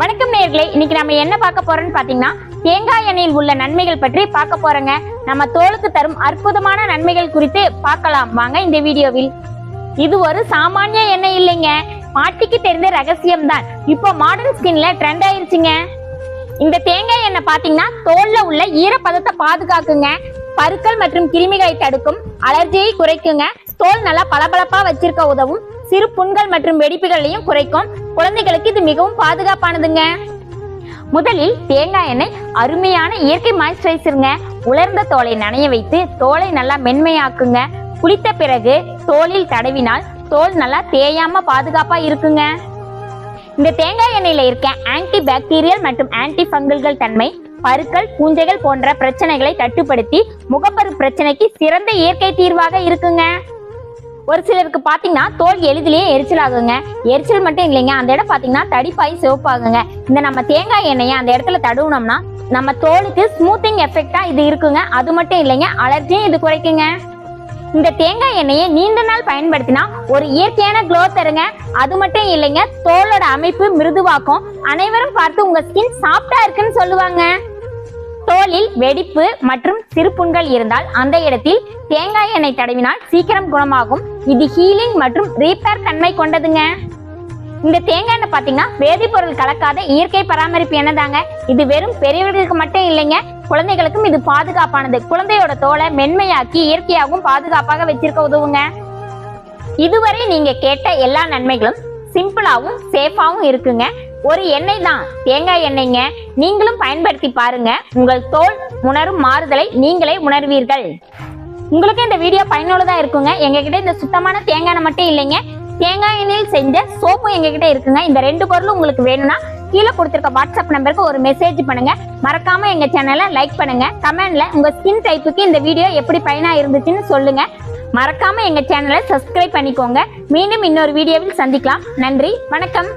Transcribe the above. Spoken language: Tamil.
வணக்கம் நேர்களை இன்னைக்கு நம்ம என்ன பார்க்க போறோம்னு பாத்தீங்கன்னா தேங்காய் எண்ணெயில் உள்ள நன்மைகள் பற்றி பார்க்க போறோங்க. நம்ம தோலுக்கு தரும் அற்புதமான நன்மைகள் குறித்து பார்க்கலாம். வாங்க இந்த வீடியோவில். இது ஒரு சாமானிய எண்ணெய் இல்லைங்க. பாட்டிக்கு தெரிந்த ரகசியம் தான் இப்போ மாடர்ன் ஸ்கின்ல ட்ரெண்ட் ஆயிருச்சுங்க. இந்த தேங்காய் எண்ணெய் பாத்தீங்கன்னா தோல்ல உள்ள ஈரப்பதத்தை பாதுகாக்குங்க. பருக்கள் மற்றும் கிருமிகளை தடுக்கும். அலர்ஜியை குறைக்குங்க. தோல் நல்லா பளபளப்பா வச்சிருக்க உதவும். சிறு புண்கள் மற்றும் வெடிப்புகளையும் குறைக்கும். குழந்தைகளுக்கு இது மிகவும் பாதுகாப்பானதுங்க. முதலில் தேங்காய் எண்ணெய் அருமையான இயற்கை மாய்ஸ்சரைசருங்க உலர்ந்த தோலை நனைய வைத்து தோலை நல்லா மென்மையாக்குங்க. குளித்த பிறகு தோலில் தடவினால் தோல் நல்லா தேயாம பாதுகாப்பா இருக்குங்க. இந்த தேங்காய் எண்ணெயில இருக்க ஆன்டி பாக்டீரியல் மற்றும் ஆன்டி ஃபங்கல்கள் தன்மை பருக்கள் பூஞ்சைகள் போன்ற பிரச்சனைகளை கட்டுப்படுத்தி முகப்பரு பிரச்சனைக்கு சிறந்த இயற்கை தீர்வாக இருக்குங்க. ஒரு சிலருக்கு பாத்தீங்கன்னா தோல் எளிதிலேயே எரிச்சல் ஆகுங்க எரிச்சல் மட்டும் இல்லைங்க அந்த இடம் பாத்தீங்கன்னா தடிப்பாய் சிவப்பாகுங்க. இந்த நம்ம தேங்காய் எண்ணெயை அந்த இடத்துல தடவுனோம்னா நம்ம தோலுக்கு ஸ்மூத்திங் எஃபெக்டா இது இருக்குங்க. அது மட்டும் இல்லைங்க அலர்ஜியும் இது குறைக்குங்க. இந்த தேங்காய் எண்ணெயை நீண்ட நாள் பயன்படுத்தினா ஒரு இயற்கையான க்ளோ தருங்க. அது மட்டும் இல்லைங்க தோலோட அமைப்பு மிருதுவாக்கும். அனைவரும் பார்த்து உங்க ஸ்கின் சாஃப்டா இருக்குன்னு சொல்லுவாங்க. தோலில் வெடிப்பு மற்றும் சிறுபுண்கள் இருந்தால் அந்த இடத்தில் தேங்காய் எண்ணெய் தடவினால் சீக்கிரம் குணமாகும். இது ஹீலிங் மற்றும் ரீப்பேர் தன்மை கொண்டதுங்க. இந்த தேங்காய் எண்ணெய் பார்த்தீங்கன்னா வேதிப்பொருள் கலக்காத இயற்கை பராமரிப்பு எண்ணெய் தாங்க. இது வெறும் பெரியவர்களுக்கு மட்டும் இல்லைங்க குழந்தைகளுக்கும் இது பாதுகாப்பானது. குழந்தையோட தோலை மென்மையாக்கி இயற்கையாகவும் பாதுகாப்பாக வச்சிருக்க உதவுங்க. இதுவரை நீங்க கேட்ட எல்லா நன்மைகளும் சிம்பிளாகவும் சேஃபாகவும் இருக்குங்க. ஒரு எண்ணெய் தான். தேங்காய் எண்ணெய்ங்க. நீங்களும் பயன்படுத்தி பாருங்க. உங்கள் தோல் உணரும் மாறுதலை நீங்களே உணர்வீர்கள். உங்களுக்கு இந்த வீடியோ பயனுள்ளதா இருக்குங்க. எங்ககிட்ட இந்த சுத்தமான தேங்காய் எண்ணெய் மட்டும் இல்லைங்க. தேங்காய் எண்ணெயில் செஞ்ச சோப்பும் எங்ககிட்ட இருக்குங்க. இந்த ரெண்டு பொருளும் உங்களுக்கு வேணும்னா கீழே கொடுத்துருக்க வாட்ஸ்அப் நம்பருக்கு ஒரு மெசேஜ் பண்ணுங்க. மறக்காம எங்க சேனலை லைக் பண்ணுங்க. கமெண்ட்ல உங்க ஸ்கின் டைப்புக்கு இந்த வீடியோ எப்படி பயனா இருந்துச்சுன்னு சொல்லுங்க. மறக்காம எங்க சேனலை சப்ஸ்கிரைப் பண்ணிக்கோங்க. மீண்டும் இன்னொரு வீடியோவில் சந்திக்கலாம். நன்றி. வணக்கம்.